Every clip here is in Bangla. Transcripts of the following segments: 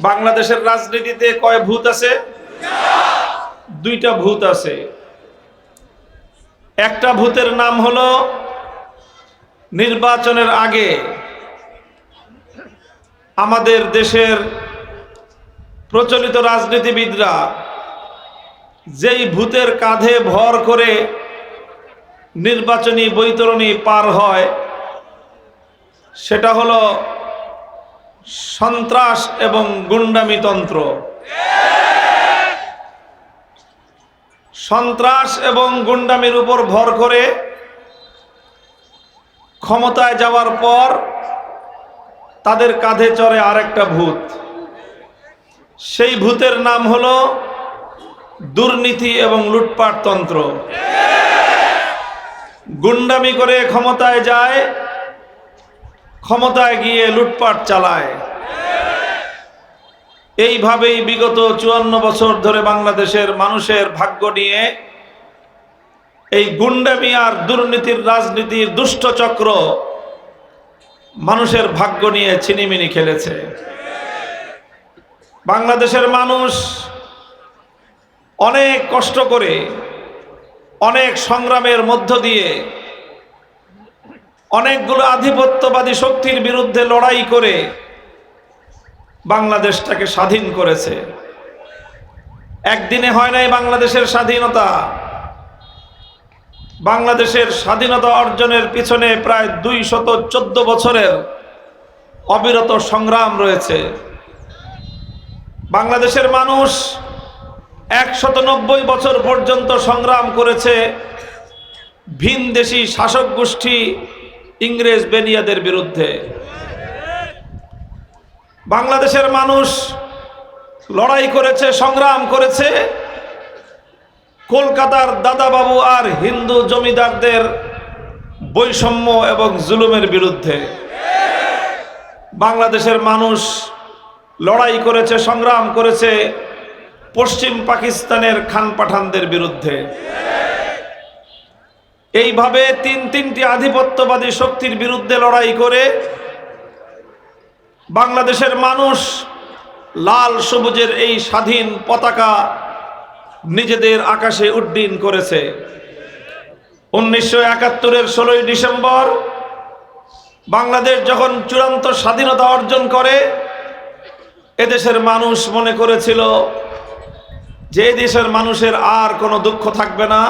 বাংলাদেশের রাজনীতিতে কয় ভূত আছে? দুইটা ভূত আছে। একটা ভূতের নাম হলো নির্বাচনের আগে আমাদের দেশের প্রচলিত রাজনীতিবিদরা যেই ভূতের কাঁধে ভর করে নির্বাচনী বৈতরণী পার হয়, সেটা হলো সন্ত্রাস এবং গুন্ডামি তন্ত্র। সন্ত্রাস এবং গুন্ডামির উপর ভর করে ক্ষমতায় যাওয়ার পর তাদের কাঁধে চড়ে আরেকটা ভূত। সেই ভূতের নাম হলো দুর্নীতি এবং লুটপাট তন্ত্র। গুন্ডামি করে ক্ষমতায় যায় ক্ষমতায় গিয়ে লুটপাট চালায়। এইভাবেই বিগত চুয়ান্ন বছর ধরে বাংলাদেশের মানুষের ভাগ্য নিয়ে এই গুন্ডামি আর দুর্নীতির রাজনীতির দুষ্ট চক্র মানুষের ভাগ্য নিয়ে ছিনিমিনি খেলেছে। বাংলাদেশের মানুষ অনেক কষ্ট করে, অনেক সংগ্রামের মধ্য দিয়ে অনেকগুলো আধিপত্যবাদী শক্তির বিরুদ্ধে লড়াই করে বাংলাদেশটাকে স্বাধীন করেছে। একদিনে হয় নাই বাংলাদেশের স্বাধীনতা। বাংলাদেশের স্বাধীনতা অর্জনের পিছনে প্রায় দুই শত চোদ্দ বছরের অবিরত সংগ্রাম রয়েছে। বাংলাদেশের মানুষ একশত নব্বই বছর পর্যন্ত সংগ্রাম করেছে ভিনদেশি শাসক গোষ্ঠী ইংরেজ বেনিয়াদের বিরুদ্ধে। বাংলাদেশের মানুষ লড়াই করেছে, সংগ্রাম করেছে। কলকাতার দাদাবাবু আর হিন্দু জমিদারদের বৈষম্য এবং জুলুমের বিরুদ্ধে। বাংলাদেশের মানুষ লড়াই করেছে, সংগ্রাম করেছে পশ্চিম পাকিস্তানের খান পাঠানদের বিরুদ্ধে। এইভাবে তিন তিনটি আধিপত্যবাদী শক্তির বিরুদ্ধে লড়াই করে বাংলাদেশের মানুষ লাল সবুজের এই স্বাধীন পতাকা নিজেদের আকাশে উড্ডীন করেছে। উনিশশো একাত্তরের ষোলোই ডিসেম্বর বাংলাদেশ যখন চূড়ান্ত স্বাধীনতা অর্জন করে, এদেশের মানুষ মনে করেছিল যে দেশের মানুষের আর কোনো দুঃখ থাকবে না।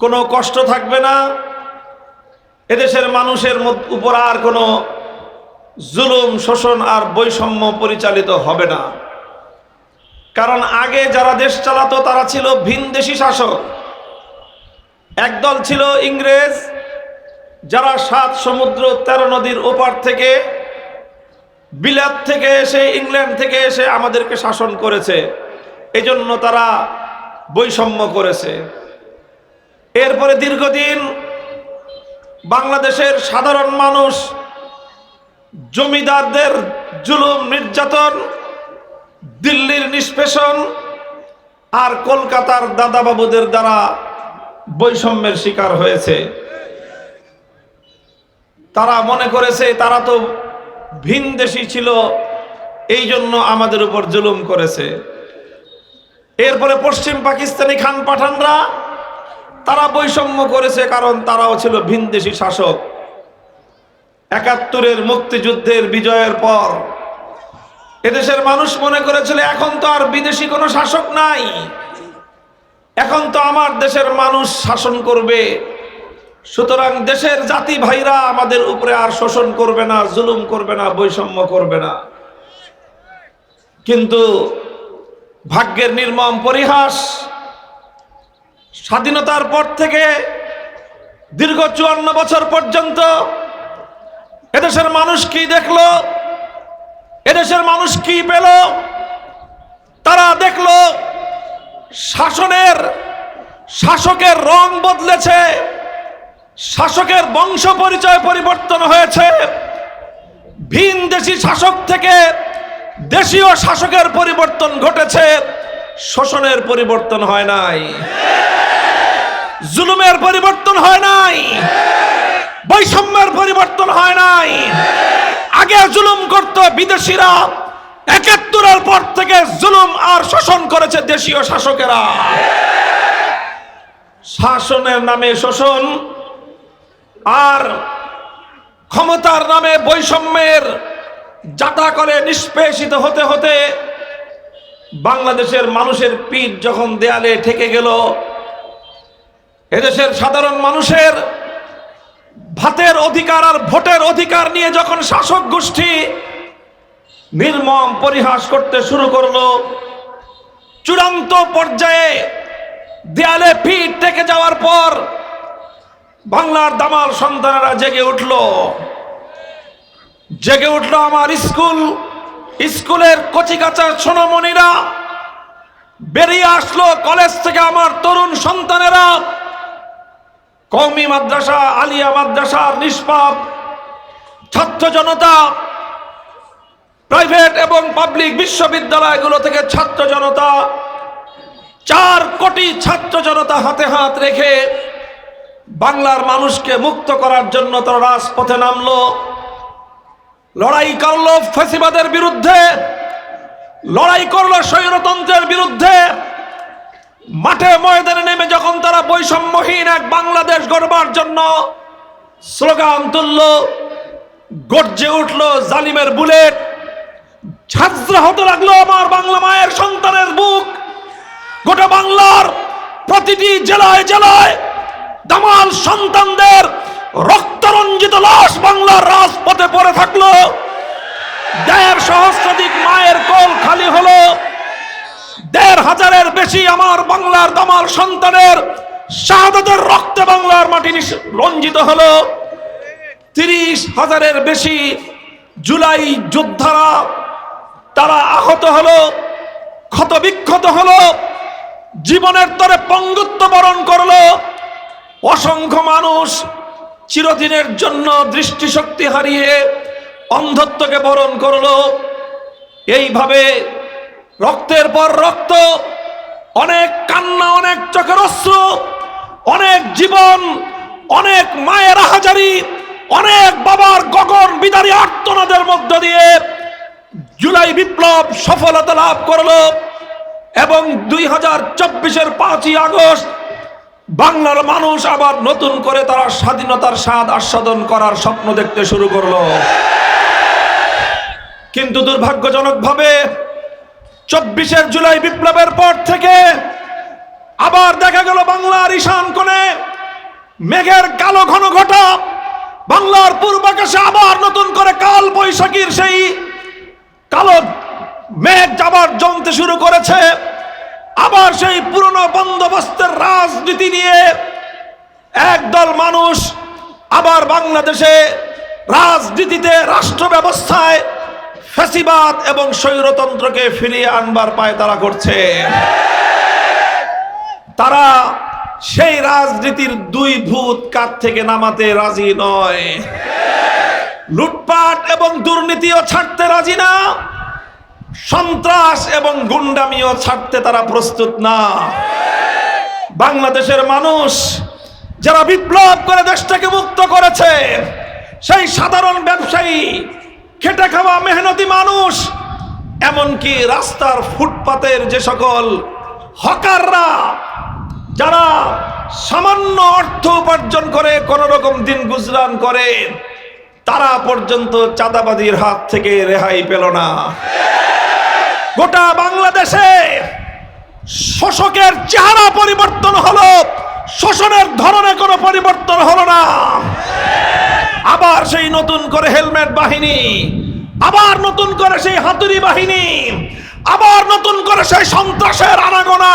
কোনো কষ্ট থাকবে না। এদেশের মানুষের উপর আর কোনো জুলুম, শোষণ আর বৈষম্য পরিচালিত হবে না। কারণ আগে যারা দেশ চালাতো, তারা ছিল ভিনদেশি শাসক। একদল ছিল ইংরেজ, যারা সাত সমুদ্র, তেরো নদীর ওপার থেকে, বিলাত থেকে এসে, ইংল্যান্ড থেকে এসে আমাদেরকে শাসন করেছে। এজন্য তারা বৈষম্য করেছে। এরপরে দীর্ঘদিন বাংলাদেশের সাধারণ মানুষ, জমিদারদের জুলুম, নির্যাতন, দিল্লির নিষ্পেষণ আর কলকাতার দাদাবাবুদের দ্বারা বৈষম্যের শিকার হয়েছে। তারা মনে করেছে তারা তো ভিনদেশি ছিল এই জন্য আমাদের উপর জুলুম করেছে। এরপরে পশ্চিম পাকিস্তানি খান পাঠানরা তারা বৈষম্য করেছে কারণ তারাও ছিল ভিনদেশি শাসক। একাত্তরের মুক্তিযুদ্ধের বিজয়ের পর এদেশের মানুষ মনে করেছিল, এখন তো আর বিদেশি কোনো শাসক নাই। এখন তো আমার দেশের মানুষ শাসন করবে। সুতরাং দেশের জাতি ভাইরা আমাদের উপরে আর শোষণ করবে না, জুলুম করবে না, বৈষম্য করবে না। কিন্তু ভাগ্যের নির্মম পরিহাস স্বাধীনতার পর থেকে দীর্ঘ চুয়ান্ন বছর পর্যন্ত এদেশের মানুষ কি দেখল? এদেশের মানুষ কি পেল? তারা দেখল শাসনের শাসকের রং বদলেছে, শাসকের বংশ পরিচয় পরিবর্তন হয়েছে। ভিন দেশি শাসক থেকে দেশীয় শাসকের পরিবর্তন ঘটেছে, শোষণের পরিবর্তন হয় নাই। জুলুমের পরিবর্তন হয় নাই। বৈষম্যের পরিবর্তন হয় নাই। আগে জুলুম করত বিদেশিরা, একাত্তরের পর থেকে জুলুম আর শোষণ করেছে দেশীয় শাসকেরা। শাসনের নামে শোষণ আর ক্ষমতার নামে বৈষম্যের যাতা করে নিষ্পেষিত হতে হতে বাংলাদেশের মানুষের পিঠ যখন দেয়ালে ঠেকে গেল এদেশের সাধারণ মানুষের ভাতের অধিকার আর ভোটের অধিকার নিয়ে যখন শাসক গোষ্ঠী নির্মম পরিহাস করতে শুরু করল, চূড়ান্ত পর্যায়ে দেয়ালে পিঠ থেকে যাওয়ার পর বাংলার দামাল সন্তানেরা জেগে উঠল। জেগে উঠল আমার স্কুল। স্কুলের কচিকাচা সোনামণিরা বেরিয়ে আসলো কলেজ থেকে আমার তরুণ সন্তানেরা। কৌমি মাদ্রাসা, আলিয়া মাদ্রাসার নিষ্পাপ, ছাত্র জনতা প্রাইভেট এবং পাবলিক বিশ্ববিদ্যালয়গুলো থেকে ছাত্র জনতা, চার কোটি ছাত্র জনতা হাতে হাত রেখে বাংলার মানুষকে মুক্ত করার জন্য তারা রাজপথে নামল। লড়াই করল ফেসিবাদের বিরুদ্ধে, লড়াই করল স্বৈরতন্ত্রের বিরুদ্ধে মাঠে ময়দানে নেমে যখন তারা বৈষম্যহীন এক বাংলাদেশ গড়বার জন্য স্লোগান তুলল, গর্জে উঠল জালিমের বুলেট, ঝাঁঝরা হতে লাগল আমার বাংলা মায়ের সন্তানের বুক। গোটা বাংলার প্রতিটি জেলায় জেলায় দামাল সন্তানদের রক্তরঞ্জিত লাশ বাংলার রাজপথে পড়ে থাকল। দেড় সহস্রাধিক মায়ের কোল খালি হলো। দেড় হাজারের বেশি আমার বাংলার দামাল সন্তানের শাহাদাতের রক্তে বাংলার মাটি রঞ্জিত হলো। তিরিশ হাজারের বেশি জুলাই যোদ্ধারা তারা আহত হলো ক্ষত বিক্ষত হলো, জীবনের তরে পঙ্গুত্ব বরণ করল। অসংখ্য মানুষ চিরদিনের জন্য দৃষ্টিশক্তি হারিয়ে অন্ধত্বকে বরণ করল। এইভাবে রক্তের পর রক্ত, অনেক কান্না, অনেক চোখের অস্ত্র অনেক জীবন, অনেক মায়ের হাজারি অনেক বাবার গগন বিদারী আর্তনাদের মধ্য দিয়ে জুলাই বিপ্লব সফলতা লাভ করল এবং দুই হাজার চব্বিশের পাঁচই আগস্ট বাংলার মানুষ আবার নতুন করে তারা স্বাধীনতার স্বাদ আস্বাদন করার স্বপ্ন দেখতে শুরু করল। কিন্তু দুর্ভাগ্যজনকভাবে চব্বিশের জুলাই বিপ্লবের পর থেকে আবার দেখা গেল বাংলার ঈশান কোণে। মেঘের কালো ঘন ঘটা বাংলার পূর্বাকাশে আবার নতুন করে কাল বৈশাখীর সেই কালো মেঘ যাবার জমতে শুরু করেছে। আবার সেই পুরনো বন্দোবস্তের রাজনীতি নিয়ে একদল মানুষ আবার বাংলাদেশে রাজনীতিতে রাষ্ট্র ব্যবস্থায় ফ্যাসিবাদ এবং স্বৈরতন্ত্রকে ফিরিয়ে আনবার পায় তারা করছে। তারা সেই রাজনীতির দুই ভূত কাত থেকে নামাতে রাজি নয়। লুটপাট এবং দুর্নীতিও ছাড়তে রাজি না। সন্ত্রাস এবং গুন্ডামিও ছাড়তে তারা প্রস্তুত না। বাংলাদেশের মানুষ যারা বিপ্লব করে দেশটাকে মুক্ত করেছে, সেই সাধারণ ব্যবসায়ী খেটে খাওয়া মেহনতি মানুষ, এমনকি রাস্তার ফুটপাতের যে সকল হকাররা, যারা সামান্য অর্থ উপার্জন করে কোন রকম দিন গুজরান করে, তারা পর্যন্ত চাঁদাবাদীর হাত থেকে রেহাই পেল না। গোটা বাংলাদেশে শোষকের চেহারা পরিবর্তন হলো, শোষণের ধরনে কোনো পরিবর্তন হলো না। আবার সেই নতুন করে হেলমেট বাহিনী, আবার নতুন করে সেই হাতুড়ি বাহিনী, আবার নতুন করে সেই সন্ত্রাসের আনাগোনা।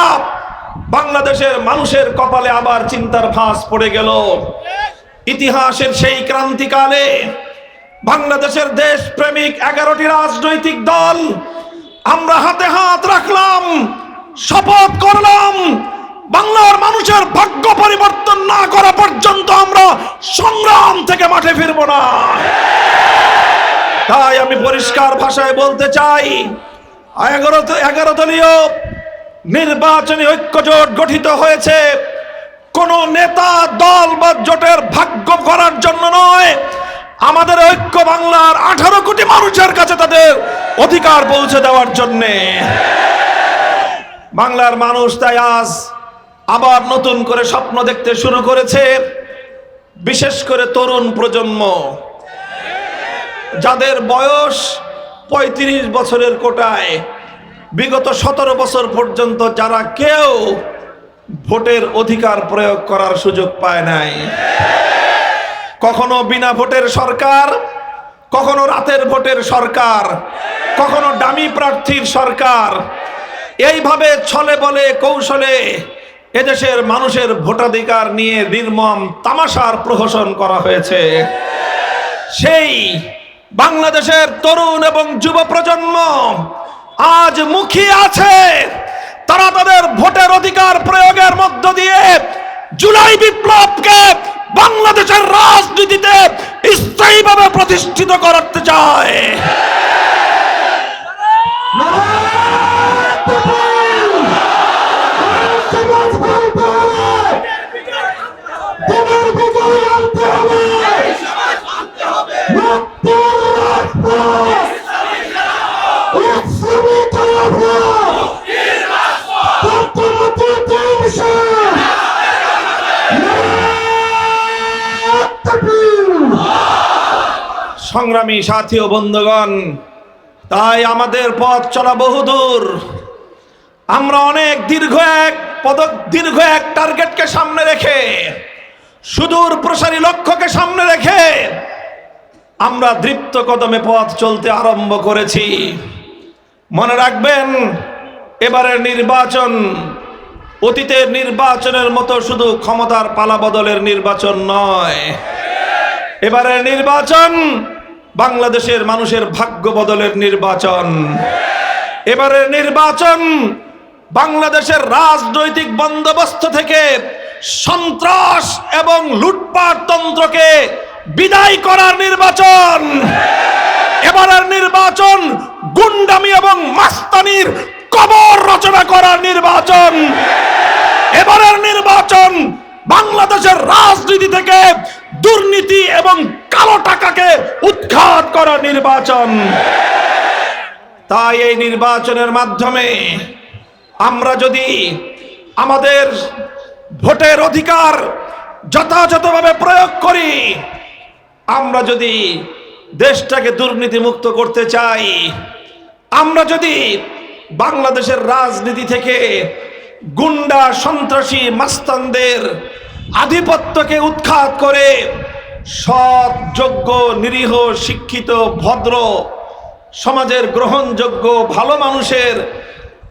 বাংলাদেশের মানুষের কপালে আবার চিন্তার ফাঁস পড়ে গেল। ইতিহাসের সেই ক্রান্তিকালে বাংলাদেশের দেশ প্রেমিক এগারোটি রাজনৈতিক দল আমরা হাতে হাত রাখলাম, শপথ করলাম, বাংলার মানুষের ভাগ্য পরিবর্তন না করা পর্যন্ত আমরা সংগ্রাম থেকে মাঠে ফিরব না। তাই আমি পরিষ্কার ভাষায় বলতে চাই এগারো দলীয় নির্বাচনী ঐক্য জোট গঠিত হয়েছে। কোন নেতা, দল বা জোটের ভাগ্য করার জন্য নয়। আমাদের ঐক্য বাংলার আঠারো কোটি মানুষের কাছে তাদের অধিকার পৌঁছে দেওয়ার জন্যে। বাংলার মানুষ তাই আজ আবার নতুন করে স্বপ্ন দেখতে শুরু করেছে। বিশেষ করে তরুণ প্রজন্ম, যাদের বয়স পঁয়ত্রিশ বছরের কোটায়, বিগত সতেরো বছর পর্যন্ত যারা কেউ ভোটের অধিকার প্রয়োগ করার সুযোগ পায় নাই। কখনো বিনা ভোটের সরকার, কখনো রাতের ভোটের সরকার, কখনো ডামি প্রার্থীর সরকার। এইভাবে ছলে বলে, কৌশলে এদেশের মানুষের ভোটাধিকার নিয়ে নির্মম তামাশার প্রহসন করা হয়েছে। সেই বাংলাদেশের তরুণ এবং যুব প্রজন্ম আজ মুখী আছে। তারা তাদের ভোটের অধিকার প্রয়োগের মধ্য দিয়ে জুলাই বিপ্লবকে বাংলাদেশের রাজনীতিতে স্থায়ীভাবে প্রতিষ্ঠিত করতে চায়। সংগ্রামী সাথী ও বন্ধুগণ, তাই আমাদের পথ চলা বহুদূর আমরা অনেক দীর্ঘ এক পদক দীর্ঘ এক টার্গেটকে সামনে রেখে, সুদূর প্রসারী লক্ষ্যকে সামনে রেখে, আমরা দৃপ্ত কদমে পথ চলতে আরম্ভ করেছি। মনে রাখবেন, এবারের নির্বাচন অতীতের নির্বাচনের মতো শুধু ক্ষমতার পালাবদলের নির্বাচন নয়। এবারের নির্বাচন বাংলাদেশের মানুষের ভাগ্য বদলের নির্বাচন। এবারের নির্বাচন বাংলাদেশের রাজনৈতিক বন্দোবস্ত থেকে সন্ত্রাস এবং লুটপাট তন্ত্রকে বিদায় করার নির্বাচন। এবারের নির্বাচন গুন্ডামি এবং মাস্তানির কবর রচনা করার নির্বাচন। এবারের নির্বাচন বাংলাদেশের রাজনীতি থেকে দুর্নীতি এবং কালো টাকাকে উৎখাত করা নির্বাচন। তাই এই নির্বাচনের মাধ্যমে আমরা যদি আমাদের ভোটের অধিকার যথাযথভাবে প্রয়োগ করি, আমরা যদি দেশটাকে দুর্নীতি মুক্ত করতে চাই, আমরা যদি বাংলাদেশের রাজনীতি থেকে গুন্ডা সন্ত্রাসী মাস্তানদের আধিপত্যকে উৎখাত করে সৎ, যোগ্য, নিরীহ, শিক্ষিত, ভদ্র, সমাজের গ্রহণযোগ্য, ভালো মানুষের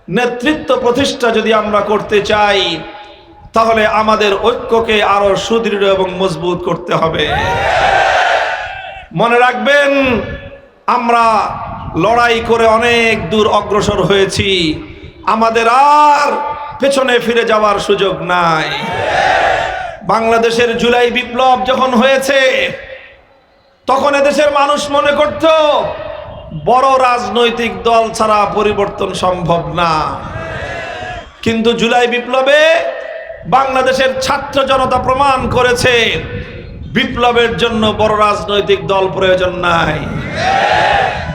নেতৃত্ব প্রতিষ্ঠা যদি আমরা করতে চাই, তাহলে আমাদের ঐক্যকে আরও সুদৃঢ় এবং মজবুত করতে হবে। মনে রাখবেন, আমরা লড়াই করে অনেক দূর অগ্রসর হয়েছি। আমাদের আর পেছনে ফিরে যাওয়ার সুযোগ নাই। বাংলাদেশের জুলাই বিপ্লব যখন হয়েছে, তখন এদেশের মানুষ মনে করত, বড় রাজনৈতিক দল ছাড়া পরিবর্তন সম্ভব না। কিন্তু জুলাই বিপ্লবে বাংলাদেশের ছাত্র জনতা প্রমাণ করেছে, বিপ্লবের জন্য বড় রাজনৈতিক দল প্রয়োজন নাই।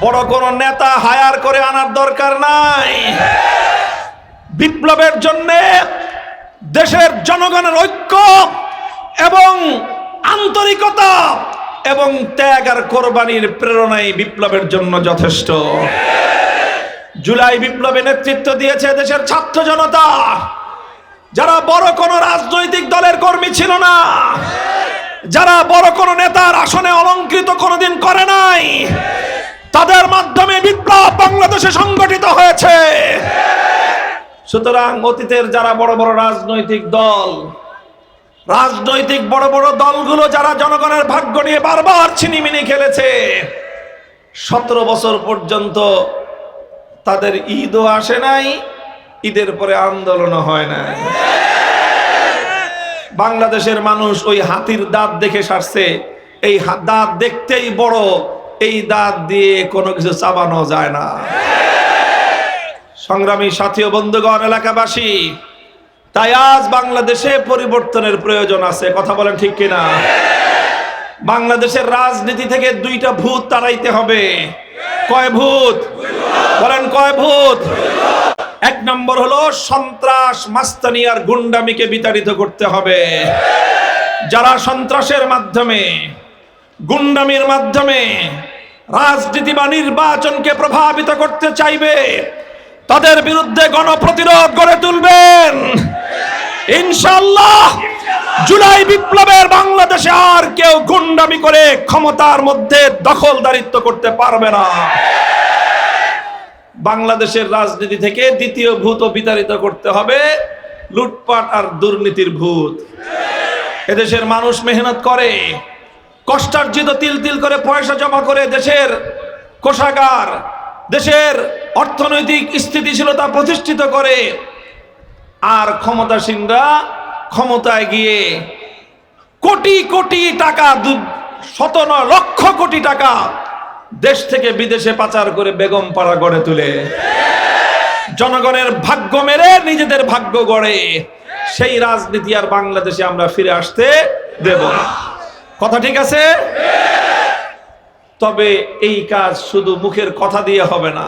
বড় কোনো নেতা হায়ার করে আনার দরকার নাই। বিপ্লবের জন্য দেশের জনগণের ঐক্য এবং আন্তরিকতা এবং ত্যাগ আর কোরবানির প্রেরণাই বিপ্লবের জন্য যথেষ্ট। জুলাই বিপ্লবে নেতৃত্ব দিয়েছে দেশের ছাত্র জনতা। যারা বড় কোনো রাজনৈতিক দলের কর্মী ছিল না, যারা বড় কোনো নেতার আসনে অলঙ্কৃত কোনোদিন করে নাই, তাদের মাধ্যমে বিপ্লব বাংলাদেশে সংগঠিত হয়েছে। সুতরাং অতীতের যারা বড় বড় রাজনৈতিক দল, রাজনৈতিক বড় বড় দলগুলো যারা জনগণের ভাগ্য নিয়ে বারবার ছিনিমিনি খেলেছে, সতেরো বছর পর্যন্ত তাদের ঈদও আসে নাই, ঈদের পরে আন্দোলনও হয় নাই। বাংলাদেশের মানুষ ওই হাতির দাঁত দেখে সারছে, এই দাঁত দেখতেই বড়, এই দাঁত দিয়ে কোনো কিছু চাবানো যায় না। সংগ্রামী সাথী ও বন্ধুগণ, এলাকাবাসী, তাই আজ বাংলাদেশে পরিবর্তনের প্রয়োজন আছে। কথা বলেন ঠিক কিনা? বাংলাদেশের রাজনীতি থেকে দুইটা ভূত তাড়াইতে হবে। কয় ভূত? বলেন কয় ভূত? এক নম্বর হলো সন্ত্রাস মাস্তানি আর গুন্ডামিকে বিতাড়িত করতে হবে। যারা সন্ত্রাসের মাধ্যমে, গুন্ডামির মাধ্যমে রাজনীতি বা নির্বাচনকে প্রভাবিত করতে চাইবে তাদের বিরুদ্ধে গণপ্রতিরোধ গড়ে তুলবেন। ইনশাল্লাহ জুলাই বিপ্লবের বাংলাদেশে আর কেউ গুন্ডামি করে ক্ষমতার মধ্যে দখলদারিত্ব করতে পারবে না। বাংলাদেশের রাজনীতি থেকে দ্বিতীয় ভূত বিতাড়িত করতে হবে, লুটপাট আর দুর্নীতির ভূত। এদেশের মানুষ মেহনত করে, কষ্টার্জিত তিল তিল করে পয়সা জমা করে দেশের কোষাগার, দেশের অর্থনৈতিক স্থিতিশীলতা প্রতিষ্ঠিত করে। আর ক্ষমতাসীনরা ক্ষমতায় গিয়ে কোটি কোটি টাকা শত লক্ষ কোটি টাকা দেশ থেকে বিদেশে পাচার করে বেগম পাড়া গড়ে তুলে। জনগণের ভাগ্য মেরে নিজেদের ভাগ্য গড়ে। সেই রাজনীতি আর বাংলাদেশে আমরা ফিরে আসতে দেব কথা ঠিক আছে? তবে এই কাজ শুধু মুখের কথা দিয়ে হবে না।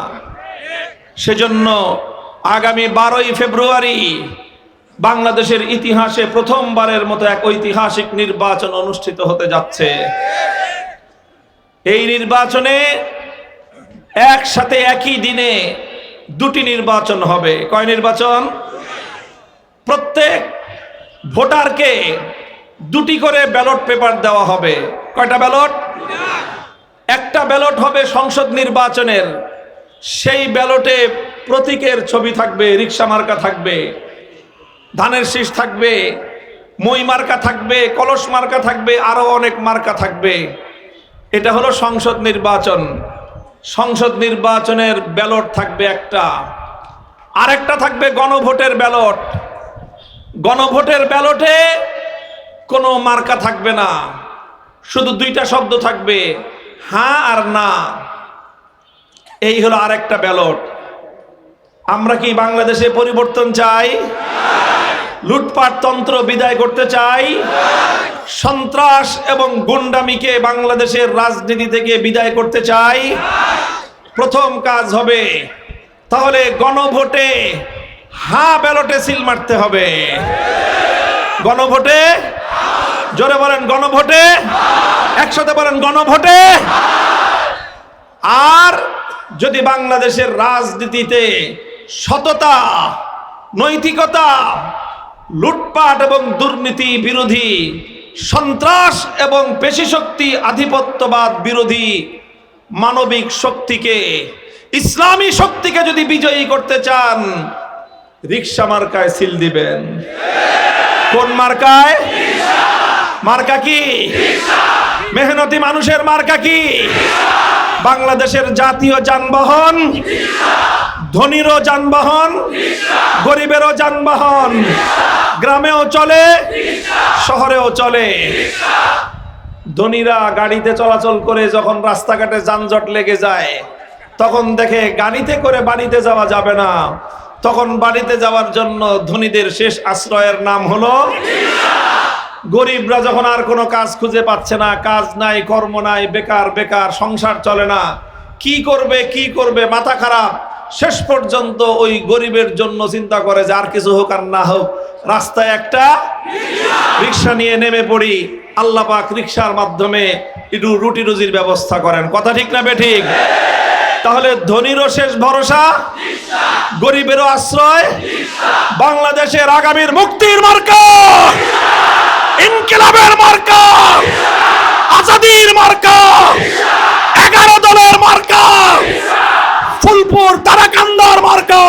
সেজন্য আগামী বারোই ফেব্রুয়ারি বাংলাদেশের ইতিহাসে প্রথমবারের মতো এক ঐতিহাসিক নির্বাচন অনুষ্ঠিত হতে যাচ্ছে। এই নির্বাচনে একসাথে একই দিনে দুটি নির্বাচন হবে। কয় নির্বাচন? প্রত্যেক ভোটারকে দুটি করে ব্যালট পেপার দেওয়া হবে। কয়টা ব্যালট? একটা ব্যালট হবে সংসদ নির্বাচনের। সেই ব্যালটে প্রতীকের ছবি থাকবে, রিক্সা মার্কা থাকবে, ধানের শীষ থাকবে, মই মার্কা থাকবে, কলস মার্কা থাকবে, আরও অনেক মার্কা থাকবে। এটা হলো সংসদ নির্বাচন। সংসদ নির্বাচনের ব্যালট থাকবে একটা। আরেকটা থাকবে গণভোটের ব্যালট। গণভোটের ব্যালটে কোনো মার্কা থাকবে না। শুধু দুইটা শব্দ থাকবে হ্যাঁ আর না। এই হলো আরেকটা ব্যালট। আমরা কি বাংলাদেশে পরিবর্তন চাই? লুটপাট তন্ত্র বিদায় করতে চাই? সন্ত্রাস এবং গুন্ডামিকে বাংলাদেশের রাজনীতি থেকে বিদায় করতে চাই? প্রথম কাজ হবে, তাহলে গণভোটে হা ব্যালটে সিল মারতে হবে। গণভোটে, জোরে বলেন গণভোটে, একসাথে বলেন গণভোটে, আর যদি বাংলাদেশের রাজনীতিতে সততা, নৈতিকতা, লুটপাট এবং দুর্নীতি বিরোধী, সন্ত্রাস এবং পেশি শক্তি আধিপত্যবাদ বিরোধী মানবিক শক্তিকে, ইসলামী শক্তিকে যদি বিজয়ী করতে চান, রিক্সা মার্কায় সিল দিবেন। কোন মার্কায়? মার্কা কি? মেহনতি মানুষের মার্কা কি? বাংলাদেশের জাতীয় যানবাহন, ধনীরও যানবাহন, গরিবেরও যানবাহন, গ্রামেও চলে, শহরেও চলে। ধনীরা গাড়িতে চলাচল করে যখন রাস্তাঘাটে যানজট লেগে যায়, তখন দেখে গাড়িতে করে বাড়িতে যাওয়া যাবে না। তখন বাড়িতে যাওয়ার জন্য ধনীদের শেষ আশ্রয়ের নাম হলো গরিবরা যখন আর কোনো কাজ খুঁজে পাচ্ছে না, কাজ নাই, কর্ম নাই, বেকার বেকার, সংসার চলে না। কি করবে কি করবে, মাথা খারাপ। শেষ পর্যন্ত ওই গরিবের জন্য চিন্তা করে যে আর কিছু হোক আর না হোক, রাস্তায় একটা রিক্সা নিয়ে নেমে পড়ি। আল্লাহ পাক রিক্সার মাধ্যমে একটু রুটি রুজির ব্যবস্থা করেন। কথা ঠিক না বেঠিক? তাহলে ধনীরও শেষ ভরসা, গরিবেরও আশ্রয়, বাংলাদেশের আগামীর মুক্তির মার্কা। ইনকিলাবের মার্কা। আজাদির মার্কা। এগারো দলের মার্কা। ফুলপুর তারাকান্দার মার্কা।